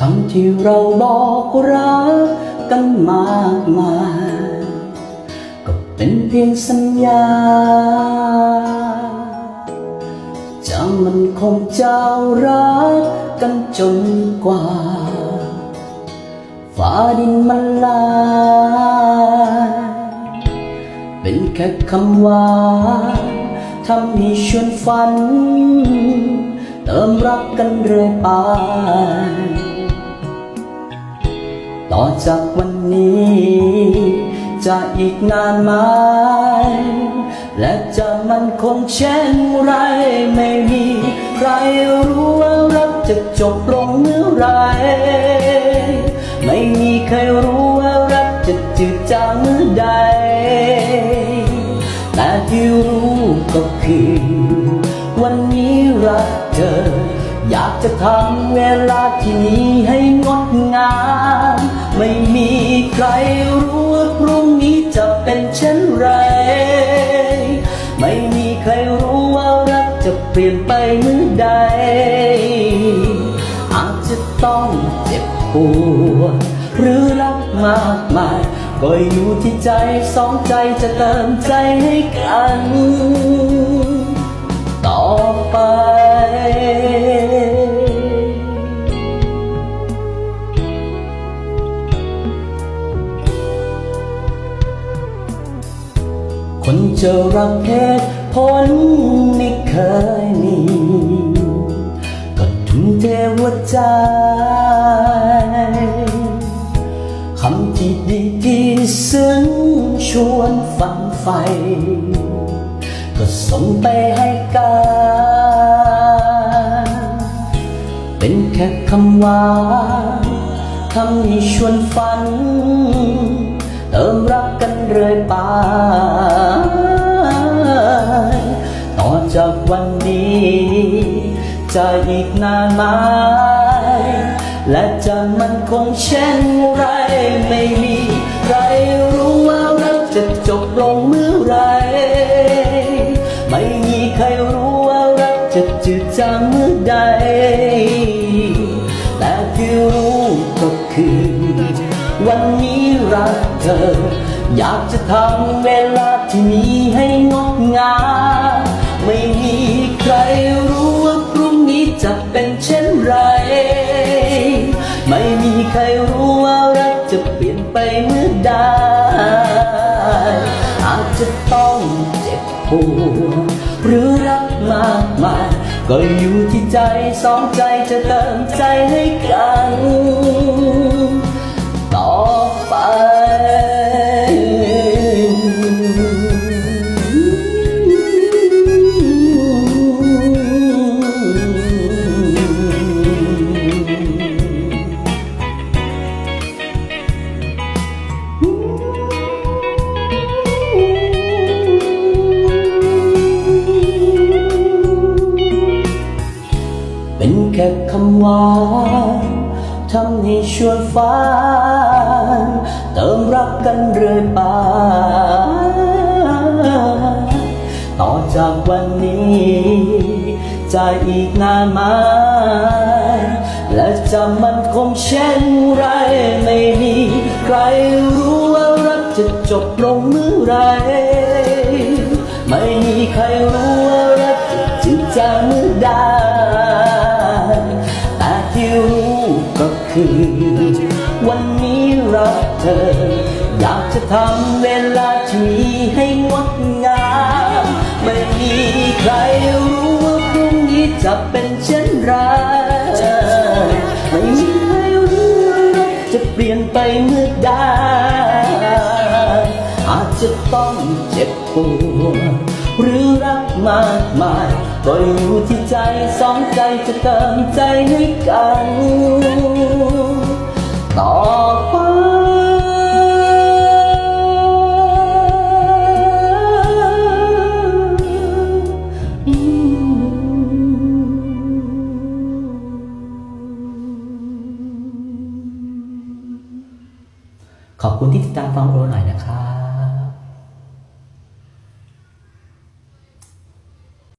คำที่เราบอกรักกันมากมาย ก็เป็นเพียงสัญญาจะมันคงเจ้ารักกันจนกว่า ฟ้าดินมันลาย เป็นแค่คำหวาทำให้ชวนฝัน เติมรักกันเรื่อยไป ต่อจากวันนี้ จะอีกนานไหม และจะมันคงเช่นไรไม่มี ใครรู้ว่ารักจะจบลงเมื่อไร ไม่มีใครรู้ว่ารักจะจืดจางเมื่อใด แต่ที่รู้ก็คือวันนี้รักเธออยากจะทำเวลาที่นี้ให้งดงาม ไม่มีใครรู้ว่าพรุ่งนี้จะเป็นเช่นไร ไม่มีใครรู้ว่ารักจะเปลี่ยนไปเมื่อใด อาจจะต้องเจ็บปวดหรือรักมากมาย ก็อยู่ที่ใจสองใจจะเติมใจให้กัน คนจะรักเหตุผลไม่เคยมีก็ทุ่มเทหัวใจคำที่ดีที่ซึ้งชวนฝันใฟก็ส่งไปให้กัน เป็นแค่คำหวานคำให้ชวนฝัน เติมรักกันเรื่อยไป ต่อจากวันนี้ จะอีกนานไหมและจะมันคงเช่นไรไม่มีใครรู้ว่ารักจะจบลงเมื่อไร ไม่มีใครรู้ว่ารักจะจืดจางเมื่อใด แต่ที่รู้ก็คือ วันนี้รัก ธอ อยากจะทำเวลาที่นี้ให้งดงามไม่มีใครรู้ว่าพรุ่งนี้จะเป็นเช่นไร ไม่มีใครรู้ว่ารักจะเปลี่ยนไปเมื่อใดอาจจะต้องเจ็บปวดหรือรักมากมายก็อยู่ที่ใจสองใจจะเติมใจให้กัน เป็นแค่คำหวานทำให้ชวนฝันเติม รักกันเรื่อยไป ต่อจากวันนี้จะอีกนานไหมและจะมันคงเช่นไรไม่มีใครรู้ว่ารักจะจบลงเมื่อไร ไม่มีใครรู้ว่ารักจะจืดจางเมื่อใดแต่ที่รู้ก็คือ วันนี้รักเธอ อยากจะทำเวลาที่นี้ให้งดงาม ไม่มีใครรู้ว่าพรุ่งนี้จะเป็นเช่นไรไม่มีใครรู้ว่าจะเปลี่ยนไปเมื่อใดอาจจะต้องเจ็บปวดหรือรักมากมายก็อยู่ที่ใจสองใจจะเติมใจให้กัน ต่อขอบคุณที่ติดตามฟังโอหน่อยนะครับ